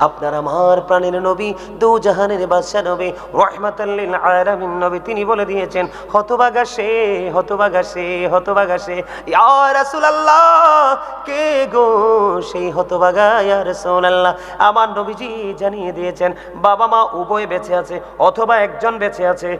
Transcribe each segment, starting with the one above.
আপনার আমার প্রাণের নবী দু জাহানের বাদশা নবী রহমাতাল্লিল আলামিন নবী, তিনি বলে দিয়েছেন, হতবাগা সে হতবাগা সে হতবাগা সে, ইয়া রাসূলুল্লাহ, কে গো সেই হতবাগা, ইয়া রাসূলুল্লাহ? আমার নবীজি জানিয়ে দিয়েছেন, বাবা মা উভয় বেঁচে আছে, অথবা একজন বেঁচে আছে।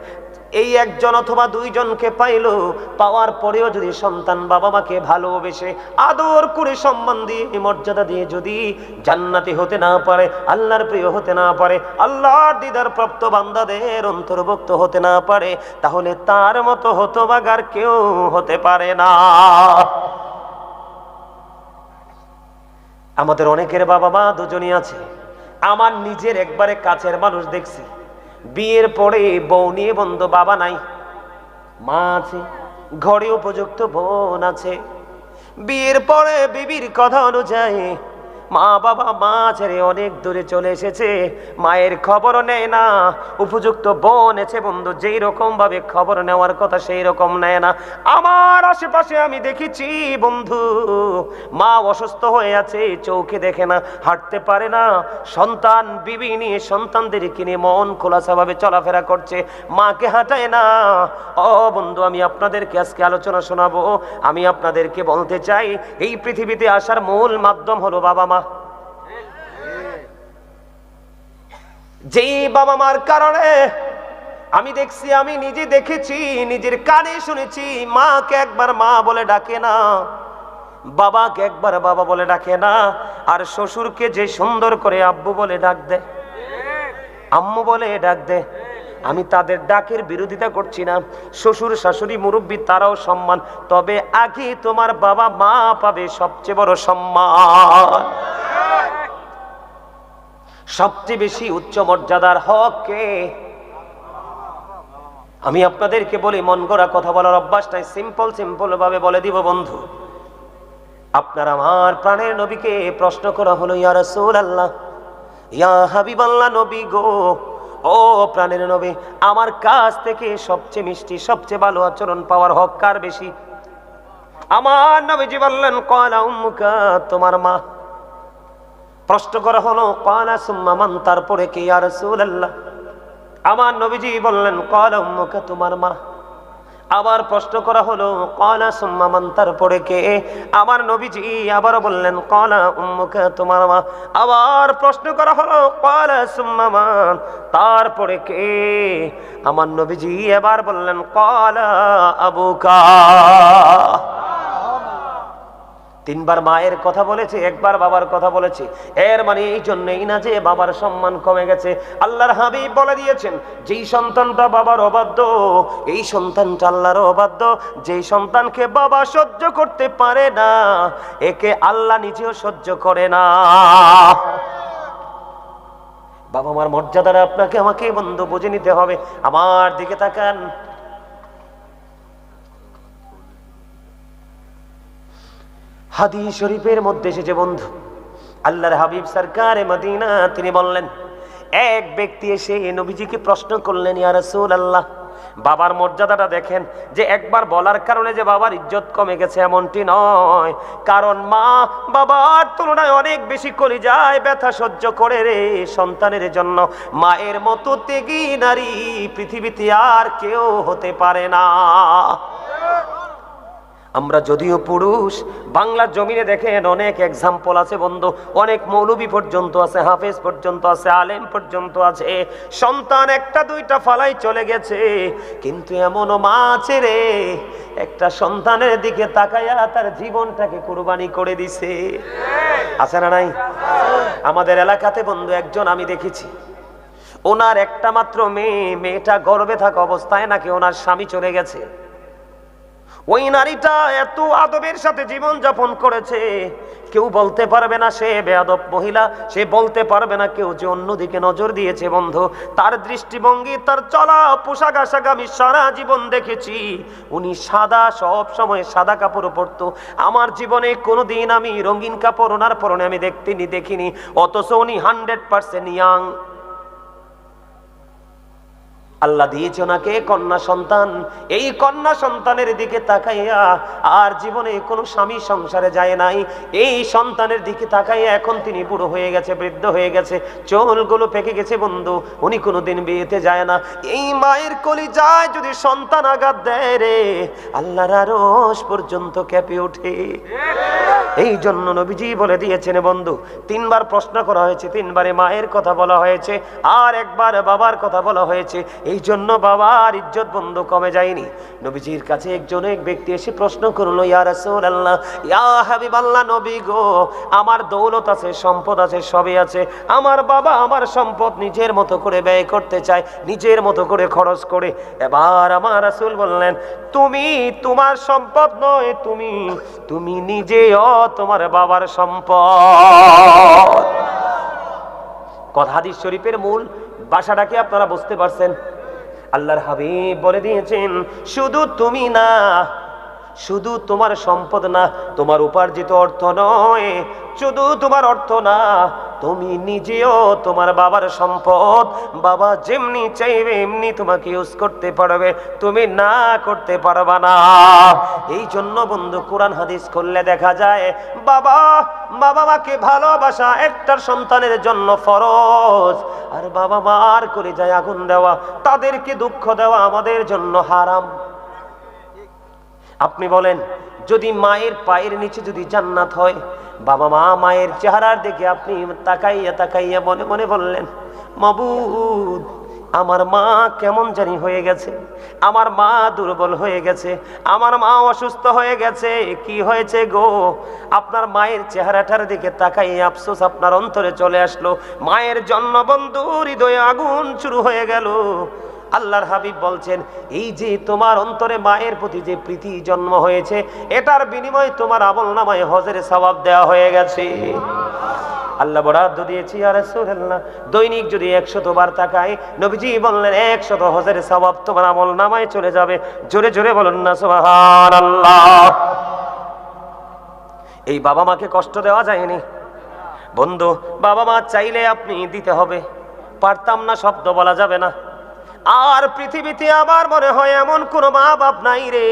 এই একজন অথবা দুইজনকে পাইলো, পাওয়ার পরেও যদি সন্তান বাবা মাকে ভালোবেসে, আদর করে সম্মান দিয়ে, মর্যাদা দিয়ে যদি জান্নাতি হতে না পারে আল্লাহর প্রিয় হতে না পারে, আল্লাহর দিদার প্রাপ্ত বান্দাদের অন্তর্ভুক্ত হতে না পারে, তাহলে তার মতো হতবাগার কেউ হতে পারে না। আমাদের অনেকের বাবা মা দুজনই আছে, আমার নিজের একবারে কাছের মানুষ দেখছি, বিয়ের পরে বউ নিয়ে বন্ধু বাবা নাই, মা আছে, ঘরে উপযুক্ত বোন আছে, বিয়ের পরে বিবির কথা অনুযায়ী মা বাবা, মা ছেড়ে অনেক দূরে চলে এসেছে। মায়ের খবরও নেয় না, উপযুক্ত বোন আছে বন্ধু, যেই রকম ভাবে খবর নেওয়ার কথা সেই রকম নেয় না। আমার আশেপাশে আমি দেখেছি বন্ধু, মা অসুস্থ হয়ে আছে চৌকে দেখে না, হাঁটতে পারে না। সন্তান, বিবি নিয়ে সন্তানদের কিনে মন খোলাসাভাবে চলাফেরা করছে, মাকে হাঁটায় না। ও বন্ধু, আমি আপনাদেরকে আজকে আলোচনা শোনাবো। আমি আপনাদেরকে বলতে চাই, এই পৃথিবীতে আসার মূল মাধ্যম হলো বাবা মা যেই বাবা মার কারণে আমি দেখছি, আমি নিজে দেখেছি, নিজের কানে শুনেছি, মাকে একবার মা বলে ডাকে না, বাবাকে একবার বাবা বলে ডাকে না, আর শ্বশুরকে যে সুন্দর করে আব্বু বলে ডাক দেয় আম্মু বলে ডাক দে। আমি তাদের ডাকের বিরোধিতা করছি না। শ্বশুর, শাশুড়ি, মুরব্বী, তারাও সম্মান। তবে আগে তোমার বাবা মা পাবে সবচেয়ে বড় সম্মান। সবচেয়ে বেশি উচ্চ মর্যাদার হক কে? আমি আপনাদেরকে বলি, মন গড়া কথা বলার অভ্যাস নাই সিম্পল সিম্পল ভাবে বলে দিব বন্ধু। আপনার আমার প্রাণের নবীকে প্রশ্ন করা হলো, ইয়া রাসূল আল্লাহ ইয়া হাবিব আল্লাহ নবী গো ও প্রাণের নবী, আমার কাছ থেকে সবচেয়ে মিষ্টি, সবচেয়ে ভালো আচরণ পাওয়ার হক কার বেশি? আমার নবীজি বললেন কয়লা উম্মুকা, তোমার মা। প্রশ্ন করা হলো কয়লা সুম্মামান তারপরে কি আর রাসূলুল্লাহ? আমার নবীজি বললেন কয়লা উম্মুকা, তোমার মা। আবার প্রশ্ন করা হলো কলা সুম্মামান তারপরে কে? আমার নবীজি আবার বললেন কলা উম্মুকা তোমার মা। আবার প্রশ্ন করা হলো কলা সুম্মামান তারপরে কে? আমার নবীজি এবার বললেন কলা আবুকা। তিনবার মায়ের কথা বলেছে, একবার বাবার কথা বলেছে। এর মানে এই জন্যই না যে বাবার সম্মান কমে গেছে। আল্লাহর হাবিব বলে দিয়েছেন, যেই সন্তানটা বাবার অবাধ্য, এই সন্তানটা আল্লাহর অবাধ্য। যেই সন্তানকে বাবা সহ্য করতে পারে না, একে আল্লাহ নিজেও সহ্য করে না। বাবা মার মর্যাদাটা আপনাকে আমাকে বন্ধু বুঝে নিতে হবে। আমার দিকে তাকান। হাদি শরীফের মধ্যে এসেছে, বন্ধু। আল্লাহর হাবিব সরকারে মদিনা, তিনি বললেন, এক ব্যক্তি এসে নবীজিকে প্রশ্ন করলেন, ইয়া রাসূল আল্লাহ বাবার মর্যাদাটা দেখেন যে একবার বলার কারণে যে বাবার ইজ্জত কমে গেছে এমনটি নয়। কারণ মা বাবার তুলনায় অনেক বেশি করে যায় ব্যথা সহ্য করে রে সন্তানের জন্য। মায়ের মতো ত্যাগী নারী পৃথিবীতে আর কেউ হতে পারে না। আমরা যদিও পুরুষ বাংলা জমিনে দেখেন অনেক এক্সাম্পল আছে বন্ধু, অনেক মৌলবি পর্যন্ত আছে, হাফেজ পর্যন্ত আছে, আলেম পর্যন্ত আছে, সন্তান একটা দুইটা ফালাই চলে গেছে, কিন্তু এমনও মা আছে রে, একটা সন্তানের দিকে তাকাইয়া তার জীবনটাকে কুরবানি করে দিছে। আছে না নাই? আমাদের এলাকাতে বন্ধু একজন আমি দেখেছি, ওনার একটা মাত্র মেয়ে, মেয়েটা গর্বে থাকা অবস্থায় নাকি ওনার স্বামী চলে গেছে। ওই নারীটা এত আদবের সাথে জীবন যাপন করেছে, কেউ বলতে পারবে না সে বেয়াদব মহিলা, সে বলতে পারবে না কেউ যে অন্যদিকে নজর দিয়েছে বন্ধু। তার দৃষ্টিভঙ্গি, তার চলা পোশাক আশাক আমি সারা জীবন দেখেছি। উনি সাদা, সব সময় সাদা কাপড় পরতো। আমার জীবনে কোনোদিন আমি রঙিন কাপড় ওনার পরনে আমি দেখতিনি দেখিনি। অথচ উনি হান্ড্রেড পার্সেন্ট ইয়াং আল্লাহ দিয়েছে ওনাকে কন্যা সন্তান। এই কন্যা সন্তানের দিকে তাকাইয়া আর জীবনে কোনো স্বামী সংসারে যায় নাই। এই সন্তানের দিকে তাকাইয়া এখন তিনি বুড়ো হয়ে গেছে, বৃদ্ধ হয়ে গেছে। চোলগুলো পেকে গেছে বন্ধু, উনি কোনোদিন বিয়েতে যায় না। এই মায়ের কলি যায় যদি সন্তান আঘাত দেয় রে, আল্লাহর আরশ পর্যন্ত কেঁপে ওঠে। এই জন্য নবীজি বলে দিয়েছেন, বন্ধু, তিনবার প্রশ্ন করা হয়েছে, তিনবারে মায়ের কথা বলা হয়েছে, আর একবার বাবার কথা বলা হয়েছে। এই জন্য বাবার ইজ্জত বন্ধু কমে যায়নি। নবীজির কাছে একজন এক ব্যক্তি এসে প্রশ্ন করল, ইয়া হাবিবাল্লাহ, নবী গো, আমার দৌলত আছে, সম্পদ আছে, সবই আছে। আমার বাবা আমার সম্পদ নিজের মতো করে ব্যয় করতে চায়, নিজের মতো করে খরচ করে। এবার আমার রাসূল বললেন, তুমি তোমার সম্পদ নয়, তুমি তুমি নিজেও তোমার বাবার সম্পদ। কথা শরীফের মূল বাসাটাকে আপনারা বুঝতে পারছেন। আল্লাহর হাবিব বলে দিয়েছেন, শুধু তুমি না, শুধু তোমার সম্পদ না, তোমার উপার্জিত অর্থ নয়, শুধু তোমার অর্থ না তুমি নিজেও তোমার বাবার সম্পদ বাবা যেমনি চাইবে, এমনি তোমাকে ইউজ করতে পারবে। তুমি না করতে পারবা না। এই জন্য বন্ধু, কোরআন হাদিস করলে দেখা যায়, বাবা বাবা মাকে ভালোবাসা একটার সন্তানের জন্য ফরজ। আর বাবা মার করে যায় আগুন দেওয়া, তাদেরকে দুঃখ দেওয়া আমাদের জন্য হারাম। আপনি বলেন যদি মায়ের পায়ের নিচে যদি জান্নাত হয়, বাবা মা মায়ের চেহারার দিকে আপনি তাকাইয়া তাকাইয়া মনে মনে বললেন, মাবুদ, আমার মা কেমন জানি হয়ে গেছে, আমার মা দুর্বল হয়ে গেছে, আমার মা অসুস্থ হয়ে গেছে, কি হয়েছে গো? আপনার মায়ের চেহারাটার দিকে তাকাই আফসোস আপনার অন্তরে চলে আসলো, মায়ের জন্য বন্ধু হৃদয়ে আগুন শুরু হয়ে গেল। আল্লাহর হাবিব বলছেন, এই যে তোমার অন্তরে মায়ের প্রতি যে প্রীতি জন্ম হয়েছে, এটার বিনিময়ে তোমার আমল নামায় হজের সবাব দেওয়া হয়ে গেছে। আল্লাহ বরাদ্দ দিয়েছি আর রাসূলুল্লাহ, দৈনিক যদি একশত বার তাকায়, নবীজি বললেন, একশত হজের সবাব তোমার আমল নামায় চলে যাবে। জোরে জোরে বলুন না, সুবহানাল্লাহ। এই বাবা মাকে কষ্ট দেওয়া যায়নি। বন্ধু, বাবা মা চাইলে আপনি দিতে হবে। পারতাম না, শব্দ বলা যাবে না। আর পৃথিবীতে আমার মনে হয় এমন কোনো মা বাপ নাই রে,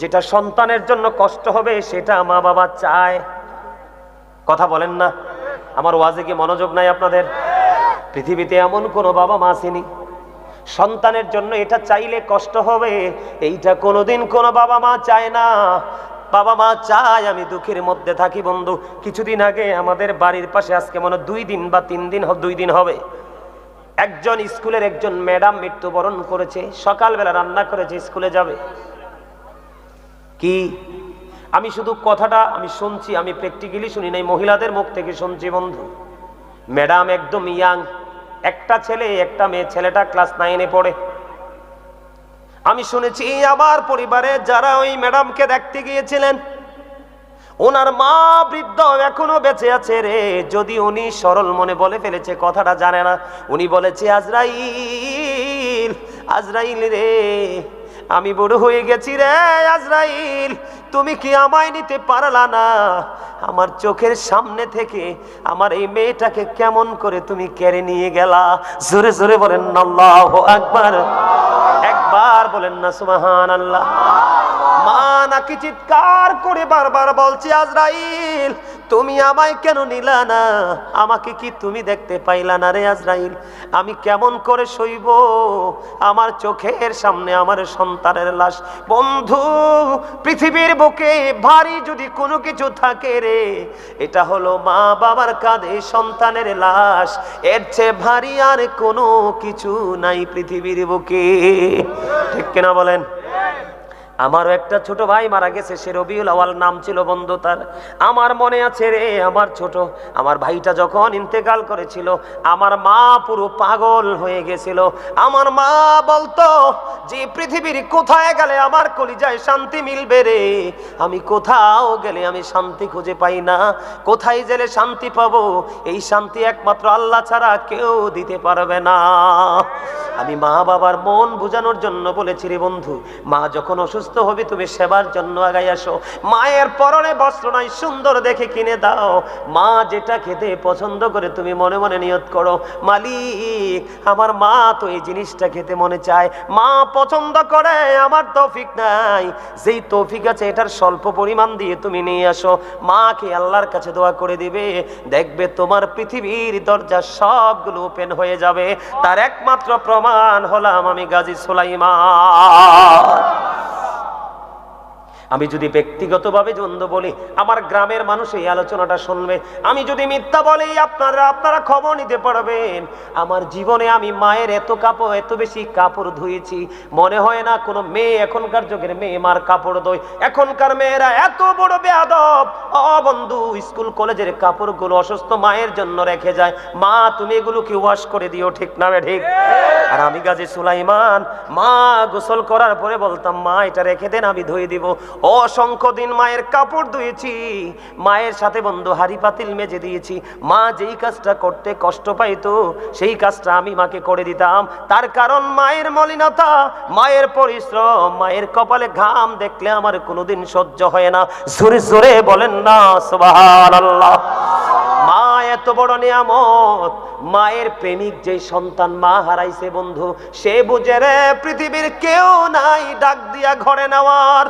যেটা সন্তানের জন্য কষ্ট হবে, সেটা মা বাবা চায়। কথা বলেন না, আমার ওয়াজে কি মনোযোগ নাই আপনাদের? পৃথিবীতে এমন কোনো বাবা মা আসেনি। সন্তানের জন্য এটা চাইলে কষ্ট হবে, এইটা কোনোদিন কোনো বাবা মা চায় না। বাবা মা চায় আমি দুঃখের মধ্যে থাকি বন্ধু। কিছুদিন আগে আমাদের বাড়ির পাশে আজকে মনে দুই দিন বা তিন দিন দুই দিন হবে। একজন স্কুলের একজন ম্যাডাম মৃত্যুবরণ করেছে, সকালবেলা রান্না করেছে, স্কুলে যাবে। কি? আমি শুধু কথাটা আমি শুনছি, আমি প্র্যাকটিক্যালি শুনি নাই, মহিলাদের মুখ থেকে শুনছি বন্ধু। ম্যাডাম একদম ইয়াং, একটা ছেলে, একটা মেয়ে, ছেলেটা ক্লাস নাইনে পড়ে। আমি শুনেছি, আমার পরিবারে যারা ওই ম্যাডামকে দেখতে গিয়েছিলেন ওনার মা বৃদ্ধ এখনও বেঁচে আছে রে। যদি উনি সরল মনে বলে ফেলেছে, কথাটা জানে না। উনি বলেছে, আজরাইল আজরাইল রে, আমি বড় হয়ে গেছি রে, আজরাইল, তুমি কি আমায় নিতে পারলা না? আমার চোখের সামনে থেকে আমার এই মেয়েটাকে কেমন করে তুমি কেড়ে নিয়ে গেলা? জোরে জোরে বলেন, আল্লাহ একবার একবার বলেন না সুবাহান আল্লাহ নাকি চিৎকার করে বারবার বলছে, আজরাইল, তুমি আমায় কেন নিলা না? আমাকে কি তুমি দেখতে পাইলা না রে আজরাইল? আমি কেমন করে সইব? আমার চোখের সামনে আমার সন্তানের লাশ। বন্ধু, পৃথিবীর বুকে ভারী যদি কোনো কিছু থাকে রে, এটা হলো মা বাবার কাঁধে সন্তানের লাশ। এর চেয়ে ভারী আর কোনো কিছু নাই পৃথিবীর বুকে। ঠিক কিনা বলেন? আমারও একটা ছোট ভাই মারা গেছে, সে রবিউল আওয়াল নাম ছিল বন্ধু তার। আমার মনে আছে রে, আমার ছোট। আমার ভাইটা যখন ইন্তেকাল করেছিল, আমার মা পুরো পাগল হয়ে গেছিল। আমার মা বলতো যে পৃথিবীর কোথায় গেলে আমার কলিজায় শান্তি মিলবে রে? আমি কোথাও গেলে আমি শান্তি খুঁজে পাই না। কোথায় গেলে শান্তি পাবো? এই শান্তি একমাত্র আল্লাহ ছাড়া কেউ দিতে পারবে না। আমি মা বাবার মন বোঝানোর জন্য বলেছি রে বন্ধু, মা যখন অসুস্থ অসুস্থ হবি, তুমি সেবার জন্য আগাই আসো। মায়ের পরনে বস্ত্র নাই, সুন্দর দেখে কিনে দাও। মা যেটা খেতে পছন্দ করে, তুমি মনে মনে নিয়ত করো। মালিক, আমার মা তো এই জিনিসটা খেতে মনে চায়। মা পছন্দ করে, আমার তৌফিক নাই। যেই তৌফিক আছে, এটার স্বল্প পরিমাণ দিয়ে তুমি নিয়ে আসো। মাকে আল্লাহর কাছে দোয়া করে দিবে। দেখবে তোমার পৃথিবীর দরজা সবগুলো ওপেন হয়ে যাবে। তার একমাত্র প্রমাণ হলাম আমি গাজী সুলাইমান। আমি যদি ব্যক্তিগতভাবে দ্বন্দ্ব বলি, আমার গ্রামের মানুষ এই আলোচনাটা শুনবে। আমি যদি মিথ্যা বলি, আপনারা আপনারা খবর নিতে পারবেন। আমার জীবনে আমি মায়ের এত কাপড়, এত বেশি কাপড় ধুয়েছি। মনে হয় না কোনো মেয়ে, এখনকার যুগের মেয়ে মার কাপড় ধোয় এখনকার মেয়েরা এত বড় বেয়াদব। ও বন্ধু, স্কুল, কলেজের কাপড়গুলো অসুস্থ মায়ের জন্য রেখে যায়। মা, তুমি এগুলোকে ওয়াশ করে দিও, ঠিক না ঠিক? আর আমি গাজী সুলাইমান, মা গোসল করার পরে বলতাম, মা, এটা রেখে দেন, আমি ধুয়ে দিব। অসংখ্য দিন মায়ের কাপড় ধুয়েছি, মায়ের সাথে বন্ধু হাড়ি পাতিল মেজে দিয়েছি। মা যেই কাজটা করতে কষ্ট পাইতো, সেই কাজটা আমি মাকে করে দিতাম। তার কারণ মায়ের মলিনতা, মায়ের পরিশ্রম, মায়ের কপালে ঘাম দেখলে আমার কোনোদিন সহ্য হয় না। জোরে জোরে বলেন না, সুবহানাল্লাহ। মা এত বড় নিয়ামত, মায়ের প্রেমিক যে সন্তান মা হারাইছে বন্ধু, সে বুঝে রে পৃথিবীর কেউ নাই ডাক দিয়া ঘরে নেওয়ার।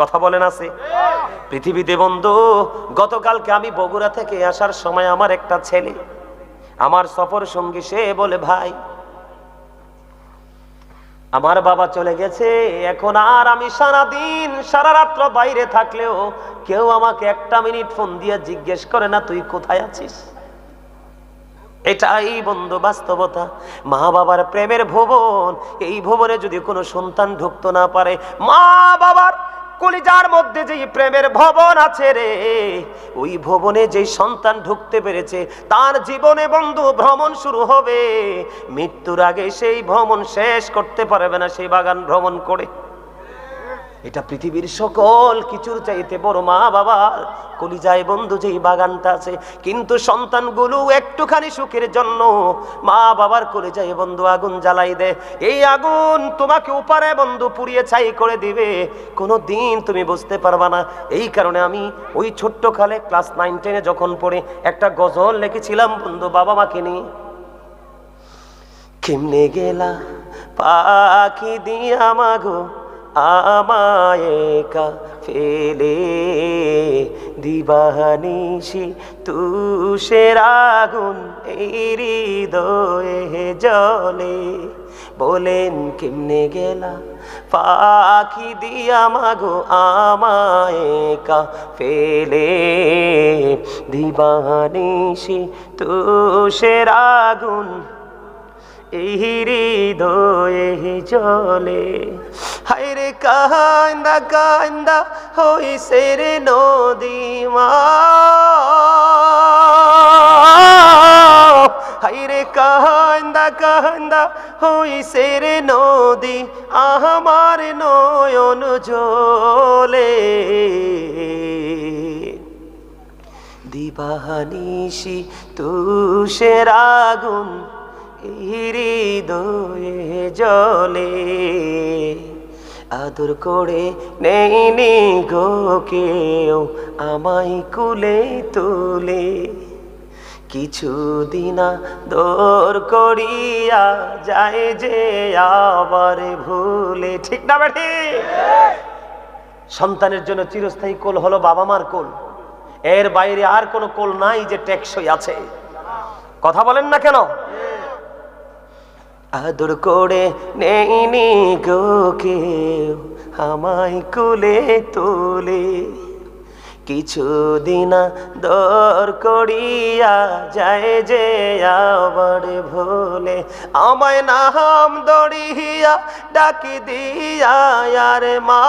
কথা বলেন আছে? পৃথিবীতে বন্ধু, গতকালকে আমি বগুড়া থেকে আসার সময় আমার একটা ছেলে, আমার সফর সঙ্গী সে বলে, ভাই, আমার বাবা চলে গেছে, এখন আর আমি সারা দিন সারা রাত্র বাইরে থাকলেও কেউ আমাকে একটা মিনিট ফোন দিয়ে জিজ্ঞেস করে না, তুই কোথায় আছিস? এটাই বন্ধু বাস্তবতা। মা বাবার প্রেমের ভুবন, এই ভুবনে যদি কোনো সন্তান ঢুকতে না পারে, মা বাবার কলিজার মধ্যে যেই প্রেমের ভবন আছে রে, ওই ভবনে যে সন্তান ঢুকতে পেরেছে, তার জীবনে বন্ধু ভ্রমণ শুরু হবে। মৃত্যুর আগে সেই ভ্রমণ শেষ করতে পারবে না সেই বাগান ভ্রমণ করে। এটা পৃথিবীর সকল কিছুর চাইতে বড় মা বাবার। কলিজায় বন্ধু যেই বাগানটা আছে, কিন্তু সন্তানগুলো একটুখানি সুখের জন্য মা বাবার কলিজায় বন্ধু আগুন জ্বালাই দেয় এই আগুন তোমাকে উপারে বন্ধু পুড়িয়ে ছাই করে দিবে। কোনো দিন তুমি বুঝতে পারবা না। এই কারণে আমি ওই ছোট্ট কালে ক্লাস নাইন, টেনে যখন পড়ে একটা গজল লিখেছিলাম, বন্ধু বাবা মাকে নিয়ে। কেমনে গেলা পাখি দিয়া মাগো আমায় একা ফেলে দিবানিসি তুষের আগুন হৃদয়ে জলে। বলেন, কেমনে গেলা? পাখি দিয়া মাগো আমায় একা ফেলে দিবানিসি তুষের আগুন এই হৃদয়ে জলে হাইরে কান্দা কান্দা হইছে রে নদী মা। হাইরে কান্দা কান্দা হইছে রে নদী আমার নয়ন জলে দিবানিসি তুষের আগুন হৃদয়ে জলে আদর করে নেই নি গো কেউ আমায় কুলে তুলে। কিছু দিনা দোর করিয়া যায় যে আবার ভুলে। ঠিক না বেঠি? সন্তানের জন্য চিরস্থায়ী কোল হলো বাবা মার কোল। এর বাইরে আর কোনো কোল নাই যে টেকসই আছে। কথা বলেন না কেন? আদর করে নেইনি গো কেউ, আমায় কুলে তোলে। কিছুদিন দর করিয়া যায় যে আবার ভোলে। আমায় নাম দড়িয়া ডাকি দিয়া আর মা।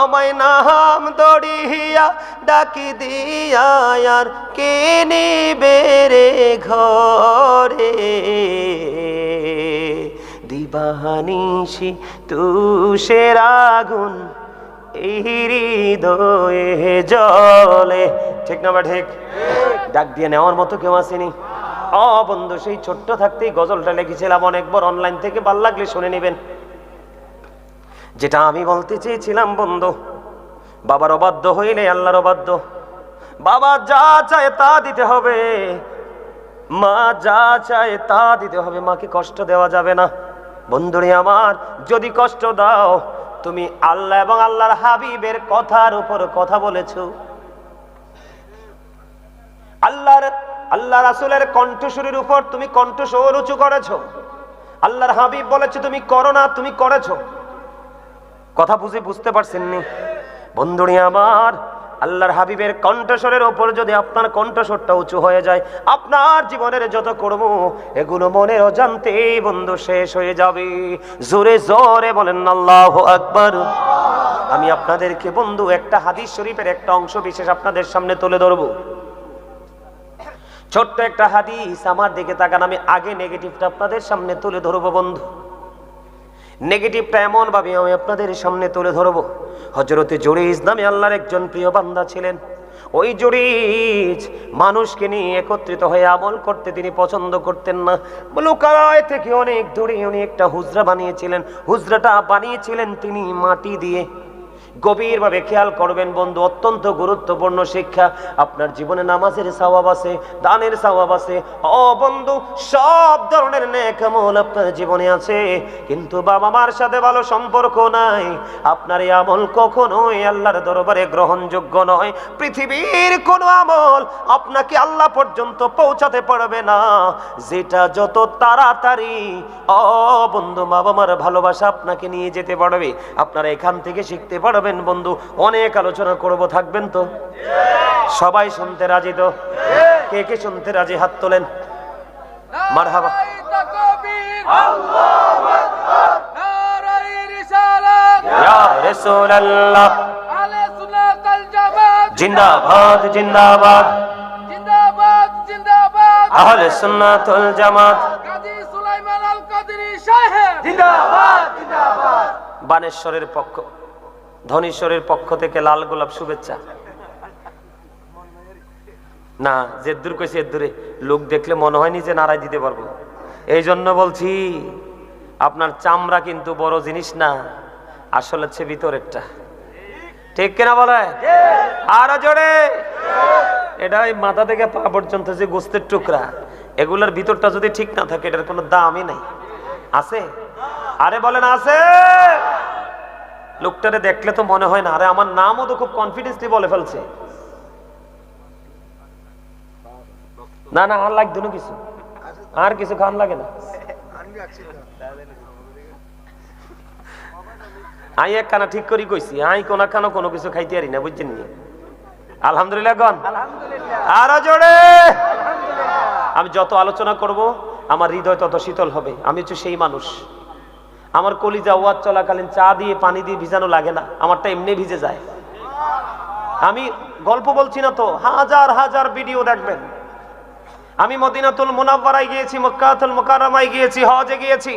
আমায় নাম ডাকি দিয়া আর কে নিবে রে ঘরে? দিবানিসি তুষের আগুন হৃদয়ে জলে ঠিক না বা ঠিক? ডাক দিয়ে নেওয়ার মতো কেউ আসেনি। অ বন্ধু, সেই ছোট্ট থাকতেই গজলটা লিখেছিলাম অনেকবার অনলাইন থেকে, ভালো লাগলে শুনে নেবেন। যেটা আমি বলতে চেয়েছিলাম বন্ধু বাবার অবাধ্য হইলে আল্লাহর অবাধ্য। বাবা যা চায় তা দিতে হবে। মা যা চায় তা দিতে হবে। মাকে কষ্ট দেওয়া যাবে না। বন্ধুরে আমার, যদি কষ্ট দাও, তুমি আল্লাহ এবং আল্লাহর হাবিবের কথার উপর কথা বলেছ। আল্লাহর আল্লাহ রাসুলের কণ্ঠস্বরের উপর তুমি কণ্ঠস্বর উঁচু করেছ। আল্লাহর হাবিব বলেছে, তুমি করো না, তুমি করেছ। কথা বুঝে বুঝতে পারছেন নি বন্ধুরি আমার, আল্লাহর হাবিবের কণ্ঠস্বরের ওপর যদি আপনার কণ্ঠস্বরটা উঁচু হয়ে যায়, আপনার জীবনের যত কর্ম এগুলো মনের অজান্তেই বন্ধু শেষ হয়ে যাবে। জোরে জোরে বলেন, আল্লাহ আকবার। আমি আপনাদেরকে বন্ধু একটা হাদিস শরীফের একটা অংশ বিশেষ আপনাদের সামনে তুলে ধরবো। ছোট্ট একটা হাদিস আমার দিকে তাকান, আমি আগে নেগেটিভটা আপনাদের সামনে তুলে ধরবো বন্ধু। নেগেটিভটা এমনভাবে আমি আপনাদের সামনে তুলে ধরবো। হজরতে জরিজ নামে আল্লাহর একজন প্রিয় বান্দা ছিলেন। ওই জরিজ মানুষকে নিয়ে একত্রিত হয়ে আমল করতে তিনি পছন্দ করতেন না। লোকালয় থেকে অনেক দূরে উনি একটা হুজরা বানিয়েছিলেন। হুজরাটা বানিয়েছিলেন তিনি মাটি দিয়ে। গভীরভাবে খেয়াল করবেন বন্ধু, অত্যন্ত গুরুত্বপূর্ণ শিক্ষা। আপনার জীবনে নামাজের সওয়াব আছে, দানের সওয়াব আছে। ও বন্ধু, সব ধরনের নেক আমল আপনার জীবনে আছে, কিন্তু বাবা মার সাথে ভালো সম্পর্ক নাই। আপনার এই আমল কখনোই আল্লাহর দরবারে গ্রহণযোগ্য নয়। পৃথিবীর কোনো আমল আপনাকে আল্লাহ পর্যন্ত পৌঁছাতে পারবে না। যেটা যত তাড়াতাড়ি, ও বন্ধু বাবা মার ভালোবাসা আপনাকে নিয়ে যেতে পারবে। আপনারা এখান থেকে শিখতে পারবেন বন্ধু, অনেক আলোচনা করব, থাকবেন তো? সবাই শুনতে রাজি তো? কে কে শুনতে রাজি? হাত তোলেন। জিন্দাবাদ জিন্দাবাদ। আহলে সুন্নাতুল জামাত। বানেশ্বরের পক্ষ। ধনেশ্বরের পক্ষ থেকে লাল গোলাপ শুভেচ্ছা। না, জেদ্দুর কইছে এদ্দুরে লোক দেখলে মনে হয়নি যে নারায় দিতে পারব। এই জন্য বলছি, আপনার চামড়া কিন্তু বড় জিনিস না, আসলে হচ্ছে ভিতরেরটা। ঠিক কিনা বলে? আরও জোরে? এটা ওই মাথা থেকে পা পর্যন্ত যে গোস্তের টুকরা, এগুলোর ভিতরটা যদি ঠিক না থাকে, এটার কোনো দামই নাই। আছে? আরে বলেন, আছে? লোকটারে দেখলে তো মনে হয় না। আরে আমার নামও তো খুব কনফিডেন্সলি বলে ফেলছে। না না, আর লাগতো না কিছু। আর কিছু খান লাগে না। আই এক কানা ঠিক করি কইছি, আই কোনা কোনো কিছু খাইতে পারি না, বুঝছেন নি? আলহামদুলিল্লাহ, গন। আরও জোরে। আমি যত আলোচনা করব, আমার হৃদয় তত শীতল হবে। আমি হচ্ছে সেই মানুষ। আমার কলিজা ওয়াজ চলাকালীন চা দিয়ে পানি দিয়ে ভিজানো লাগে না। আমারটা এমনি ভিজে যায়। আমি গল্প বলছি না তো হাজার হাজার ভিডিও দেখবেন। আমি মদিনাতুল মোনাব্বারায় গিয়েছি মক্কাতুল মোকাররমায় গিয়েছি হজে গিয়েছি।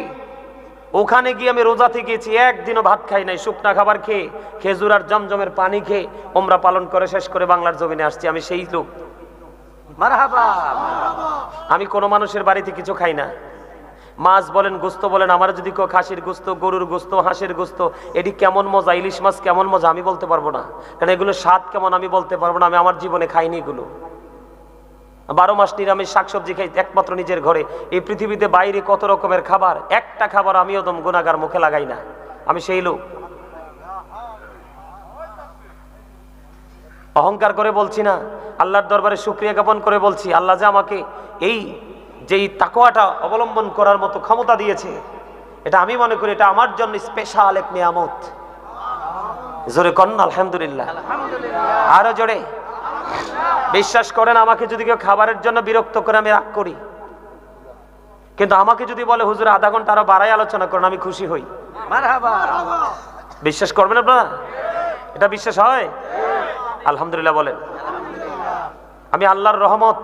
ওখানে গিয়ে আমি রোজাতে গিয়েছি একদিনও ভাত খাই নাই শুকনা খাবার খেয়ে খেজুর আর জমজমের পানি খেয়ে ওমরা পালন করে শেষ করে বাংলার জমিনে আসছি আমি সেই লোক। আমি কোনো মানুষের বাড়িতে কিছু খাই না। মাছ বলেন, গোস্ত বলেন, আমার যদি কেউ খাসির গোস্ত, গরুর গোস্ত, হাঁসের গোস্ত, এটি কেমন মজা? ইলিশ মাছ কেমন মজা? আমি বলতে পারব না। কারণ এগুলো স্বাদ কেমন আমি বলতে পারব না, আমি আমার জীবনে খাইনি এগুলো। বারো মাস নিরামিষ শাকসবজি খাই, একমাত্র নিজের ঘরে। এই পৃথিবীতে বাইরে কত রকমের খাবার? একটা খাবার আমিও দম গুণাগার মুখে লাগাই না। আমি সেই লোক। অহংকার করে বলছি না, আল্লাহর দরবারে শুক্রিয়া জ্ঞাপন করে বলছি, আল্লাহ যে আমাকে এই যেই তাকোয়াটা অবলম্বন করার মতো ক্ষমতা দিয়েছে এটা আমি মনে করি এটা আমার জন্য স্পেশাল এক নিয়ামত। জোরে কন আলহামদুলিল্লাহ। আরও জোরে। বিশ্বাস করেন আমাকে যদি কেউ খাবারের জন্য বিরক্ত করে আমি রাগ করি। কিন্তু আমাকে যদি বলে হুজুর আধা ঘণ্টা আরও বাড়াই আলোচনা করেন আমি খুশি হই। বিশ্বাস করবেন আপনারা? এটা বিশ্বাস হয়? আলহামদুলিল্লাহ বলেন। আমি আল্লাহর রহমত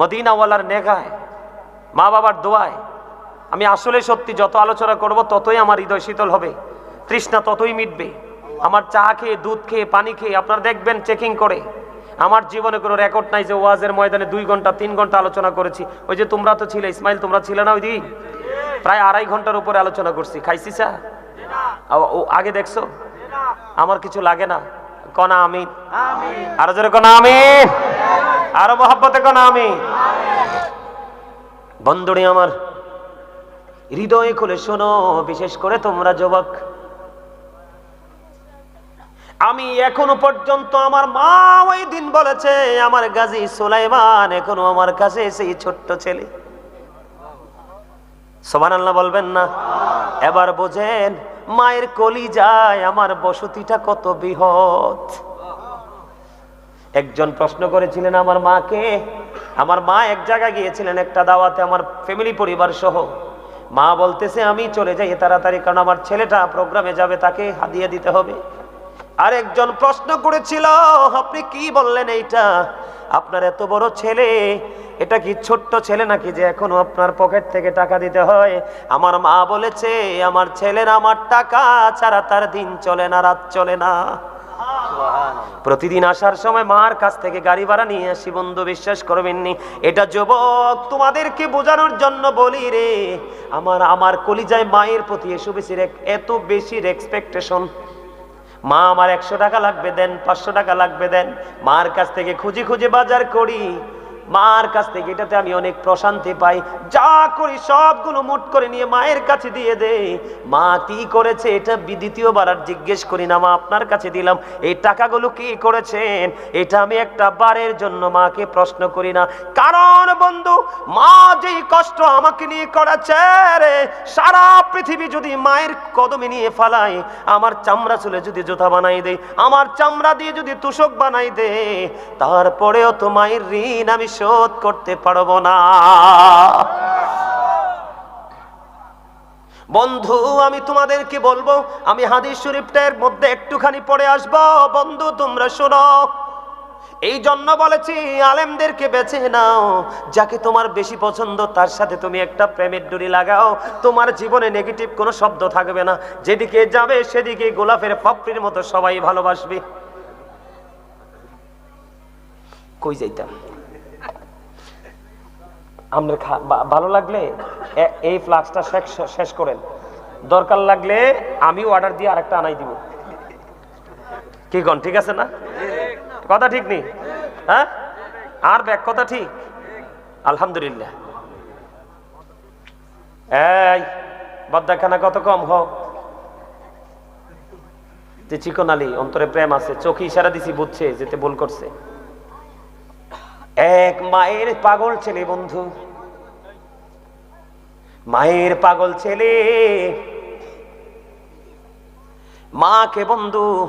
মদিনাওয়ালার নেগায় মা বাবার দোয়ায়। আমি আসলে সত্যি যত আলোচনা করব ততই আমার হৃদয় শীতল হবে। তৃষ্ণা ততই মিটবে। আমার চা খেয়ে দুধ খেয়ে পানি খেয়ে আপনারা দেখবেন চেকিং করে। আমার জীবনে কোনো রেকর্ড নাই যে ওয়াজের ময়দানে দুই ঘণ্টা তিন ঘণ্টা আলোচনা করেছি। ওই যে তোমরা তো ছিলে ইসমাইল তোমরা ছিলে না ওই দিন? প্রায় আড়াই ঘণ্টার উপরে আলোচনা করছি। খাইছি চা? ও আগে দেখছ? আমার কিছু লাগে না। কনা আমি আরও জোরে কনা আমি আরও মহাব্বতে কনা আমি বন্ধুরি আমার হৃদয় খুলে শোনো, বিশেষ করে তোমরা যুবক। আমি এখনও পর্যন্ত আমার মা ওই দিন বলেছে, আমার গাজী সোলাইমান এখনও আমার কাছে সেই ছোট্ট ছেলে। সোমান আল্লাহ বলবেন না? এবার বোঝেন, মায়ের কলি যায় আমার বসতিটা কত বৃহৎ। একজন প্রশ্ন করেছিলেন, আমার মাকে? আমার মা এক জায়গায় গিয়েছিলেন, একটা দাওয়াতে আমার ফ্যামিলি পরিবার সহ। মা বলতেছে, আমি চলে যাই তাড়াতাড়ি, কারণ আমার ছেলেটা প্রোগ্রামে যাবে, তাকে হাদিয়ে দিতে হবে। আর একজন প্রশ্ন করেছিল, আপনি কি বললেন এইটা? আপনার এত বড় ছেলে, এটা কি ছোট্ট ছেলে নাকি যে এখনও আপনার পকেট থেকে টাকা দিতে হয়? আমার মা বলেছে, আমার ছেলের, আমার টাকা ছাড়া তার দিন চলে না, রাত চলে না। প্রতিদিন আসার সময় মার কাছ থেকে গাড়ি ভাড়া নিয়ে আসি, বন্ধু বিশ্বাস করবেননি? এটা যুবক, তোমাদেরকে বোঝানোর জন্য বলি রে, আমার আমার কলিজায় মায়ের প্রতি এসো বেশি এত বেশি এক্সপেকটেশন মা আমার একশো টাকা লাগবে দেন, পাঁচশো টাকা লাগবে দেন, মার কাছ থেকে খুঁজে খুঁজে বাজার করি। মার কাছ থেকে এটাতে আমি অনেক প্রশান্তি পাই। যা করি সবগুলো মুট করে নিয়ে মায়ের কাছে দিয়ে দে মা কি করেছে এটা দ্বিতীয়বার আর জিজ্ঞেস করি না, মা আপনার কাছে দিলাম। এই টাকাগুলো কি করেছেন? এটা আমি একটা বারের জন্য মাকে প্রশ্ন করি না। কারণ বন্ধু, মা যেই কষ্ট আমাকে নিয়ে করেছে রে, সারা পৃথিবী যদি মায়ের কদমে নিয়ে ফালাই, আমার চামড়া চুলে যদি জুতা বানাই দেয় আমার চামড়া দিয়ে যদি তুষক বানাই দে তারপরেও তো মায়ের ঋণ আমি শোধ করতে পারব না। বন্ধু, আমি তোমাদেরকে বলব, আমি হাদিস শরীফটার মধ্যে একটুখানি পড়ে আসব। বন্ধু, তোমরা শোনো। এই জন্য বলেছি, আলেমদেরকে বেছে নাও। যাকে তোমার বেশি পছন্দ, তার সাথে তুমি একটা প্রেমের ডুরি লাগাও। তোমার জীবনে নেগেটিভ কোনো শব্দ থাকবে না। যেদিকে যাবে, সেদিকে গোলাপের পাপড়ির মতো সবাই ভালোবাসবে। কই যাইতাম? আপনার ভালো লাগলে এই ফ্লাক্সটা শেষ করেন। দরকার লাগলে আমি অর্ডার দিয়ে আরেকটা আনাই দিব। কি কন, ঠিক আছে না? কথা ঠিক নেই হ্যাঁ? আর ব্যাগ কথা ঠিক? আলহামদুলিল্লাহ। এই, বদ্দাখানা কত কম হোক যে চিকন আলী, অন্তরে প্রেম আছে, চোখে ইশারা দিছি বুঝছে, যেতে ভুল করছে। এক মায়ের পাগল ছেলে, বন্ধু। মায়ের পাগল ছেলে। মাকে, বন্ধু,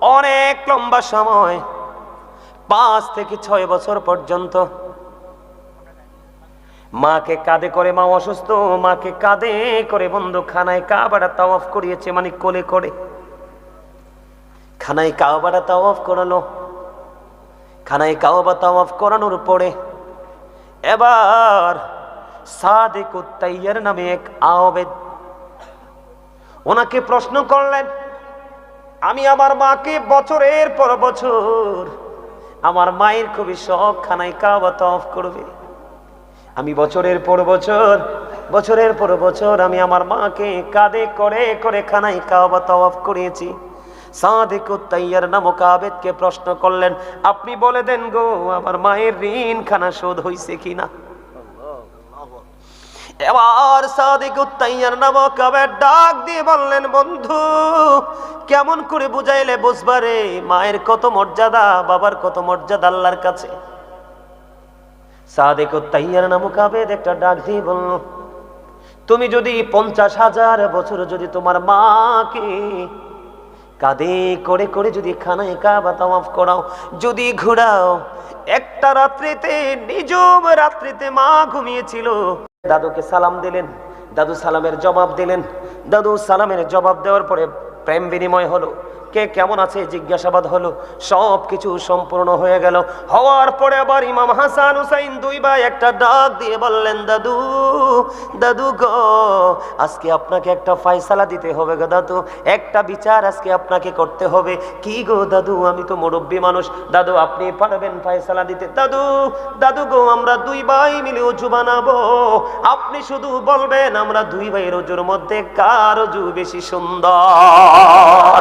অনেক লম্বা সময়, পাঁচ থেকে ছয় বছর পর্যন্ত। মাকে কাঁধে করে মা অসুস্থ, মাকে কাঁধে করে বন্ধু খানায় কাবাটা তাওয়াফ করিয়েছে মানে কোলে করে। খানায় কাবাটা তাওয়াফ করালো। খানায় কাওবা তাওয়াফ করানোর পরে এবার সাদিক উত্তাইয়ার নামে এক আওবেদ ওনাকে প্রশ্ন করলেন, আমি আমার মাকে বছরের পর বছর আমার মায়ের খুবই শখ খানায় কাওবা তাওয়াফ করবে। আমি বছরের পর বছর, বছরের পর বছর আমি আমার মাকে কাঁধে করে করে খানায় কাওবা তাওয়াফ করিয়েছি। সাদেক তাইয়ার নামক আবেদকে প্রশ্ন করলেন, আপনি বলে দেন গো, আমার মায়ের ঋণ খানা শোধ হইছে কিনা? এবার সাদিক তাইয়ার নামক আবেদ ডাক দিয়ে বললেন, বন্ধু, কেমন করে বুঝাইলে বুঝবারে মায়ের কত মর্যাদা, বাবার কত মর্যাদা আল্লাহর কাছে? সাদেক তাইয়ার নামক একটা ডাক দিয়ে বলল, তুমি যদি পঞ্চাশ হাজার বছর যদি তোমার মাকে কাঁধে করে করে যদি খানায় কাবা তাওয়াফ করাও, যদি ঘোরাও, একটা রাত্রিতে নিজম রাত্রিতে মা ঘুমিয়েছিল। দাদুকে সালাম দিলেন, দাদু সালামের জবাব দিলেন। দাদু সালামের জবাব দেওয়ার পরে প্রেম বিনিময় হলো। কে কেমন আছে? জিজ্ঞাসাবাদ হলো, সব কিছু সম্পূর্ণ হয়ে গেল। হওয়ার পরে আবার ইমাম হাসান হুসাইন দুই ভাই একটা ডাক দিয়ে বললেন, দাদু দাদু গো, আজকে আপনাকে একটা ফয়সালা দিতে হবে গো দাদু। একটা বিচার আজকে আপনাকে করতে হবে। কি গো দাদু, আমি তো মুরব্বী মানুষ। দাদু, আপনি পারবেন ফয়সালা দিতে? দাদু দাদু গো, আমরা দুই ভাই মিলে অজু বানাবো। আপনি শুধু বলবেন, আমরা দুই ভাইয়ের অজুর মধ্যে কার অজু বেশি সুন্দর?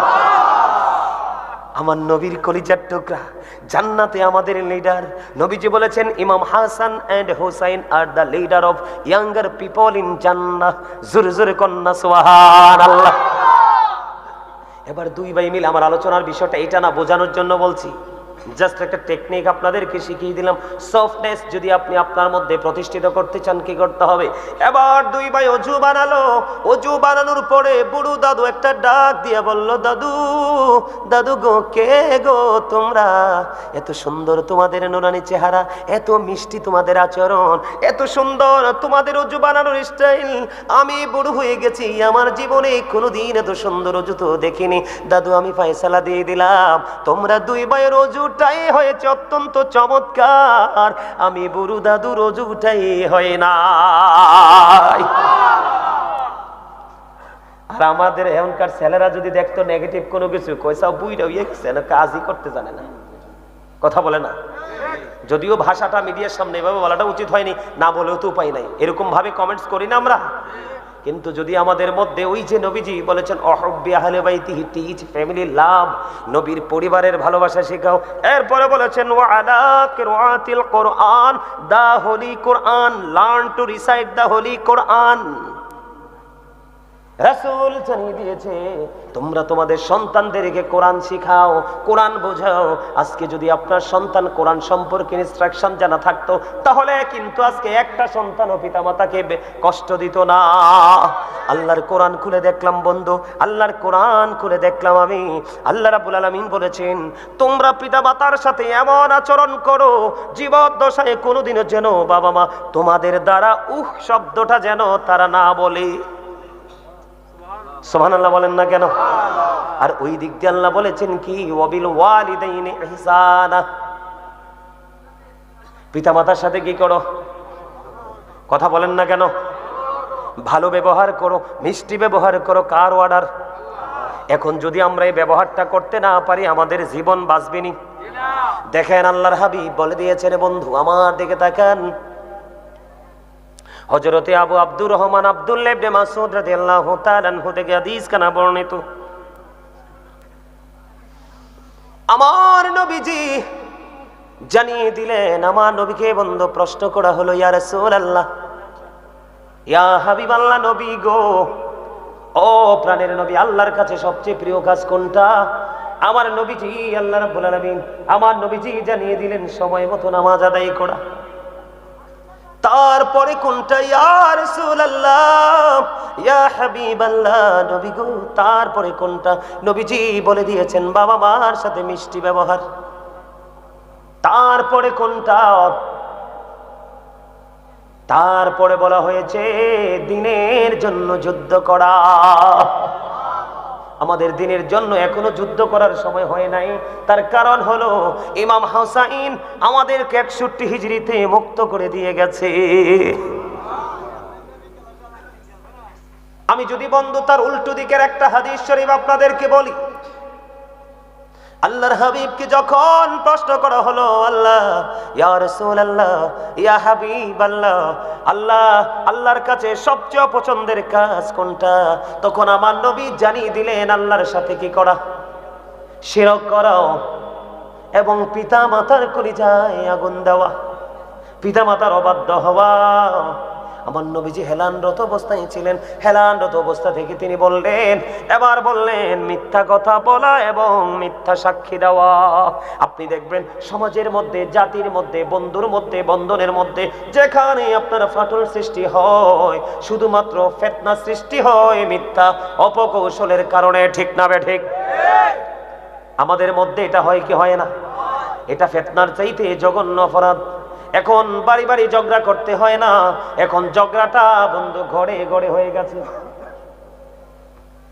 আমার নবীর কলিজার টুকরা। জান্নাতে আমাদের লিডার নবীজি বলেছেন, imam Hasan and Husain are the leader of younger people in Jannah. জোরে জোরে কন্যা আল্লাহ এবার দুই ভাই মিলে আমার আলোচনার বিষয়টা এটা না বোঝানোর জন্য বলছি। জাস্ট একটা টেকনিক আপনাদেরকে শিখিয়ে দিলাম। সফটনেস যদি আপনি আপনার মধ্যে প্রতিষ্ঠিত করতে চান, কি করতে হবে? এবার দুই ভাই অজু বানালো। অজু বানানোর পরে বুড়ু দাদু একটা ডাক দিয়ে বলল, দাদু দাদু গো, কে গো তোমরা? এত সুন্দর তোমাদের নোরানি চেহারা, এত মিষ্টি তোমাদের আচরণ, এত সুন্দর তোমাদের অজু বানানোর স্টাইল আমি বুড়ো হয়ে গেছি, আমার জীবনে কোনোদিন এত সুন্দর অজু তো দেখিনি। দাদু, আমি ফয়সালা দিয়ে দিলাম। তোমরা দুই ভাইয়ের অজুটাই হয়েছে অত্যন্ত চমৎকার। আমি বুড়ু দাদুর অজুটাই হয় না আর আমাদের এখনকার ছেলেরা যদি দেখতো নেগেটিভ কোনো কিছু কইসা বুইরা হইয়ে গেছে কাজই করতে জানে না? কথা বলে না। যদিও ভাষাটা মিডিয়ার সামনে এভাবে বলাটা উচিত হয়নি, না বলেও তো উপায় নাই। এরকম ভাবে কমেন্টস করি না আমরা। কিন্তু যদি আমাদের মধ্যে ওই যে নবীজি বলেছেন ফ্যামিলি লাভ নবীর পরিবারের ভালোবাসা শেখাও। এরপরে বলেছেন Quran, the holy Quran, learn to recite the holy Quran. রাসূল জানিয়ে দিয়েছে, তোমরা তোমাদের সন্তানদেরকে কোরআন শিখাও, কোরআন বোঝাও। আজকে যদি আপনার সন্তান কোরআন সম্পর্কে ইনস্ট্রাকশন জানা থাকতো, তাহলে কিন্তু আজকে একটা সন্তানও পিতামাতাকে বে- কষ্ট দিত না। আল্লাহর কোরআন খুলে দেখলাম, বন্ধু, আল্লাহর কোরআন খুলে দেখলাম আমি। আল্লাহ রাব্বুল আলামিন বলেছেন, তোমরা পিতামাতার সাথে এমন আচরণ করো, জীবদ্দশায় কোনোদিনও যেন বাবা মা তোমাদের দ্বারা উহ শব্দটা যেন তারা না বলে। সোহান আল্লাহ বলেন না কেন? আর ওই দিক দিয়ে আল্লাহ বলেছেন কি, ওয়াবিল পিতা মাতার সাথে কি করো? কথা বলেন না কেন? ভালো ব্যবহার করো, মিষ্টি ব্যবহার করো, কার অর্ডার? এখন যদি আমরা এই ব্যবহারটা করতে না পারি, আমাদের জীবন বাঁচবেনি দেখেন আল্লাহর হাবিব বলে দিয়েছেন, বন্ধু, আমার দিকে তাকান। হজরতে আবু আব্দুর রহমান আব্দুল্লাহ ইবনে মাসউদ রাদিয়াল্লাহু তাআলা আনহু থেকে হাদিস কানা বর্ণিত। আমার নবীজি জানিয়ে দিলেন, আমার নবীকে বন্ধ প্রশ্ন করা হলো, ইয়া রাসূলুল্লাহ, ইয়া হাবিবাল্লাহ নবী গো, ও প্রাণের নবী, আল্লাহর কাছে সবচেয়ে প্রিয় কাজ কোনটা? আমার নবীজি, আল্লাহ রাব্বুল আলামিন, আমার নবীজি জানিয়ে দিলেন, সময় মতো নামাজ আদায় করা। তারপরে কোনটা? ইয়া রাসূলুল্লাহ, ইয়া হাবিবাল্লাহ, নবী গো, তারপরে কোনটা? নবীজি বলে দিয়েছেন, বাবা মার সাথে মিষ্টি ব্যবহার। তারপরে কোনটা? তারপরে বলা হয়েছে, দিনের জন্য যুদ্ধ করা। আমাদের দিনের জন্য এখনও যুদ্ধ করার সময় হয় নাই। তার কারণ হলো, ইমাম হাসাইন আমাদেরকে একষট্টি হিজড়িতে মুক্ত করে দিয়ে গেছে। আমি যদি বন্ধু, তার উল্টো দিকের একটা হাদিস শরীফ আপনাদেরকে বলি। আল্লাহর হাবিবকে যখন প্রশ্ন করা হলো, আল্লাহ, ইয়া রাসূলুল্লাহ, ইয়া হাবিব আল্লাহ আল্লাহ আল্লাহর কাছে সবচেয়ে পছন্দের কাজ কোনটা? তখন আমার নবী জানিয়ে দিলেন, আল্লাহর সাথে কি করা? শিরক করাও এবং পিতা মাতার কলিজায় আগুন দেওয়া। পিতা মাতার অবাধ্য হওয়া। আমার নবীজি হেলানরত অবস্থায় ছিলেন। হেলানরত অবস্থা থেকে তিনি বললেন, এবার বললেন, মিথ্যা কথা বলা এবং মিথ্যা সাক্ষী দেওয়া। আপনি দেখবেন, সমাজের মধ্যে, জাতির মধ্যে, বন্ধুর মধ্যে, বন্ধনের মধ্যে, যেখানে আপনার ফাটল সৃষ্টি হয়, শুধুমাত্র ফেতনা সৃষ্টি হয় মিথ্যা অপকৌশলের কারণে, ঠিক না বে ঠিক? আমাদের মধ্যে এটা হয় কি হয় না? এটা ফেতনার চাইতে জঘন্য অপরাধ। এখন বাড়ি বাড়ি ঝগড়া করতে হয় না। এখন ঝগড়াটা বন্ধু ঘরে ঘরে হয়ে গেছে।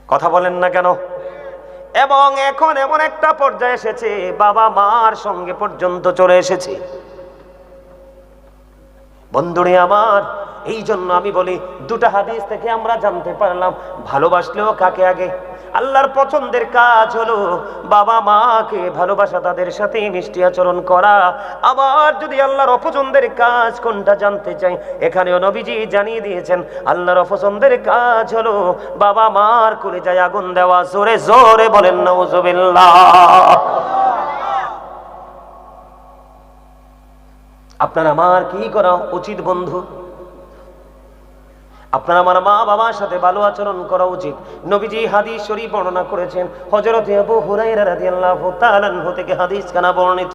কথা বলেন না কেন? এবং এখন এমন একটা পর্যায়ে এসেছে, বাবা মার সঙ্গে পর্যন্ত চলে এসেছে। বন্ধুরে আমার এই জন্য আমি বলি, দুটা হাদিস থেকে আমরা জানতে পারলাম, ভালোবাসলেও কাকে আগে? আল্লাহর পছন্দের কাজ হলো বাবা মাকে ভালোবাসা, তাদের সাথে মিষ্টি আচরণ করা। আবার যদি আল্লাহর অপছন্দের কাজ কোনটা জানতে চাই, এখানেও নবীজি জানিয়ে দিয়েছেন, আল্লাহর অপছন্দের কাজ হলো বাবা মার করে যায় আগুন দেওয়া, জোরে জোরে বলেন নওজুবিল্লাহ আপনার আমার কি করা উচিত বন্ধু? আপনার আমার মা বাবার সাথে ভালো আচরণ করা উচিত। নবীজি হাদিস শরীফ বর্ণনা করেছেন হজরত আবু হুরায়রা রাদিয়াল্লাহু তাআলা থেকে হাদিস কানা বর্ণিত।